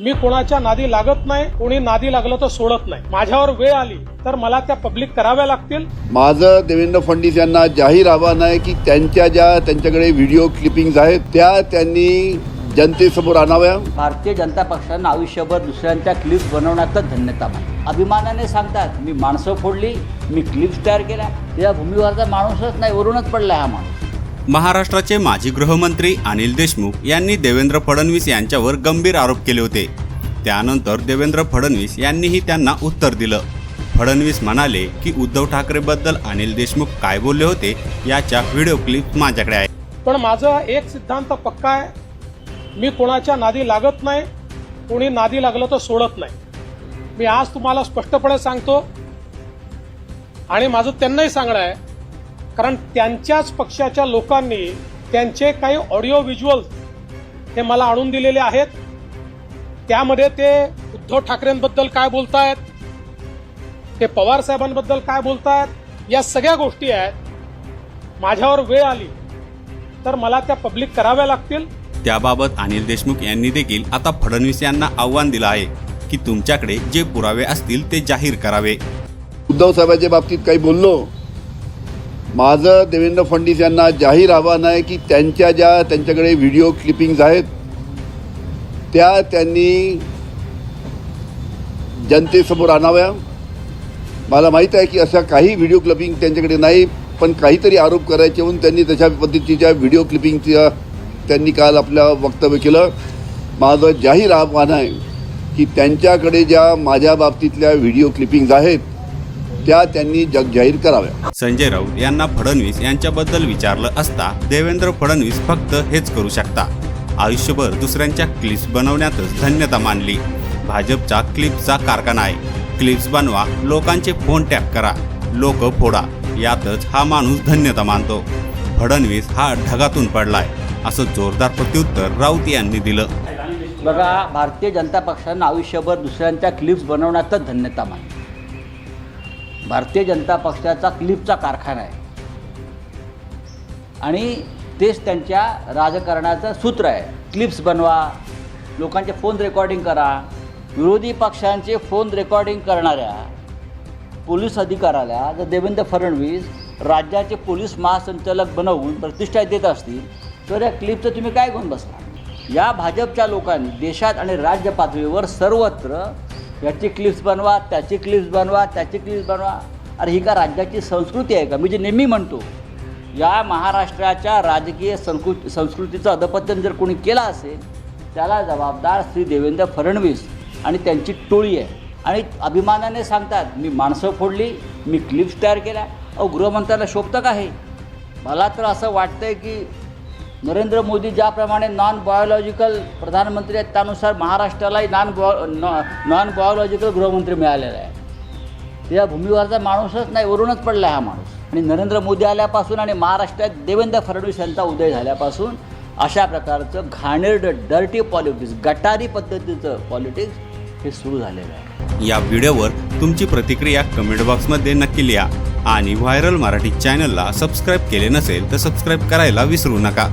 मी कोणाच्या नादी लागत नाही कोणी नादी लागलं तर सोडत नाही. माझ्यावर वेळ आली तर मला त्या पब्लिक कराव्या लागतील. माझं देवेंद्र फडणवीस यांना जाहीर आव्हान आहे की त्यांच्या ज्या त्यांच्याकडे व्हिडिओ क्लिपिंग्ज आहेत त्या त्यांनी जनतेसमोर आणाव्या. भारतीय जनता पक्षानं आयुष्यभर दुसऱ्यांच्या क्लिप्स बनवण्यातच धन्यता मानली. अभिमानाने सांगतात मी माणसं फोडली मी क्लिप्स तयार केल्या. या भूमीवरचा माणूसच नाही वरूनच पडला हा माणूस. महाराष्ट्राचे माजी गृहमंत्री अनिल देशमुख यांनी देवेंद्र फडणवीस यांच्यावर गंभीर आरोप केले होते. त्यानंतर देवेंद्र फडणवीस यांनीही त्यांना उत्तर दिलं. फडणवीस म्हणाले की उद्धव ठाकरेबद्दल अनिल देशमुख काय बोलले होते याच्या व्हिडिओ क्लिप माझ्याकडे आहे. पण माझा एक सिद्धांत पक्का आहे. मी कोणाच्या नादी लागत नाही कोणी नादी लागलं तर सोडत नाही. मी आज तुम्हाला स्पष्टपणे सांगतो आणि माझं त्यांनाही सांगणं आहे कारण त्यांच्याच पक्षाच्या लोकांनी त्यांचे काही ऑडिओ व्हिज्युअल हे मला आणून दिलेले आहेत. त्यामध्ये ते उद्धव ठाकरेंबद्दल काय बोलतायत ते पवार साहेबांबद्दल काय बोलतायत या सगळ्या गोष्टी आहेत. माझ्यावर वेळ आली तर मला त्या पब्लिक कराव्या लागतील. त्याबाबत अनिल देशमुख यांनी देखील आता फडणवीस यांना आव्हान दिलं आहे की तुमच्याकडे जे पुरावे असतील ते जाहीर करावे. उद्धव साहेबांच्या बाबतीत काही बोललो माझं देवेंद्र फडणवीस यांना जाहीर आव्हान आहे की त्यांच्या ज्या त्यांच्याकडे व्हिडिओ क्लिपिंग्ज आहेत त्या त्यांनी जनतेसमोर आणाव्या. मला माहीत आहे की अशा काही व्हिडिओ क्लिपिंग त्यांच्याकडे नाही पण काहीतरी आरोप करायचे म्हणून त्यांनी तशा पद्धतीच्या व्हिडिओ क्लिपिंगच्या त्यांनी काल आपल्या वक्तव्य केलं. माझं जाहीर आव्हान आहे की त्यांच्याकडे ज्या माझ्या बाबतीतल्या व्हिडिओ क्लिपिंग्ज आहेत त्या त्यांनी जग जाहीर कराव्या. संजय राऊत यांना फडणवीस यांच्याबद्दल विचारलं असता देवेंद्र फडणवीस फक्त हेच करू शकता. आयुष्यभर दुसऱ्यांच्या क्लिप्स बनवण्यातच धन्यता मानली. भाजपचा क्लिप्सचा कारखाना आहे. क्लिप्स बनवा लोकांचे फोन टॅप करा लोक फोडा यातच हा माणूस धन्यता मानतो. फडणवीस हा ढगातून पडलाय असं जोरदार प्रत्युत्तर राऊत यांनी दिलं. बघा भारतीय जनता पक्षानं आयुष्यभर दुसऱ्यांच्या क्लिप्स बनवण्यातच धन्यता मानली. भारतीय जनता पक्षाचा क्लिपचा कारखाना आहे. आणि तेच त्यांच्या राजकारणाचं सूत्र आहे. क्लिप्स बनवा लोकांचे फोन रेकॉर्डिंग करा विरोधी पक्षांचे फोन रेकॉर्डिंग करणाऱ्या पोलीस अधिकाऱ्याला जर देवेंद्र फडणवीस राज्याचे पोलीस महासंचालक बनवून प्रतिष्ठा देत असतील तर या क्लिपचं तुम्ही काय घेऊन बसता या भाजपच्या लोकांनी देशात आणि राज्य पातळीवर सर्वत्र याची क्लिप्स बनवा त्याची क्लिप्स बनवा त्याची क्लिप्स बनवा. अरे ही का राज्याची संस्कृती आहे का? मी जे नेहमी म्हणतो या महाराष्ट्राच्या राजकीय संस्कृ संस्कृतीचं अधपतन जर कोणी केलं असेल त्याला जबाबदार श्री देवेंद्र फडणवीस आणि त्यांची टोळी आहे. आणि अभिमानाने सांगतात मी माणसं फोडली मी क्लिप्स तयार केल्या. अहो गृहमंत्र्याला शोभतं का हे? मला तर असं वाटतं की नरेंद्र मोदी ज्याप्रमाणे नॉन बायोलॉजिकल प्रधानमंत्री आहेत त्यानुसार महाराष्ट्रालाही नॉन बॉ नॉन बायोलॉजिकल गृहमंत्री मिळालेला आहे. त्या भूमीवरचा माणूसच नाही वरूनच पडला आहे हा माणूस. आणि नरेंद्र मोदी आल्यापासून आणि महाराष्ट्रात देवेंद्र फडणवीस यांचा उदय झाल्यापासून अशा प्रकारचं घाणेरडं डर्टी पॉलिटिक्स गटारी पद्धतीचं पॉलिटिक्स हे सुरू झालेलं आहे. या व्हिडिओवर तुमची प्रतिक्रिया कमेंट बॉक्समध्ये नक्की लिहा आणि व्हायरल मराठी चॅनलला सबस्क्राईब केले नसेल तर सबस्क्राईब करायला विसरू नका.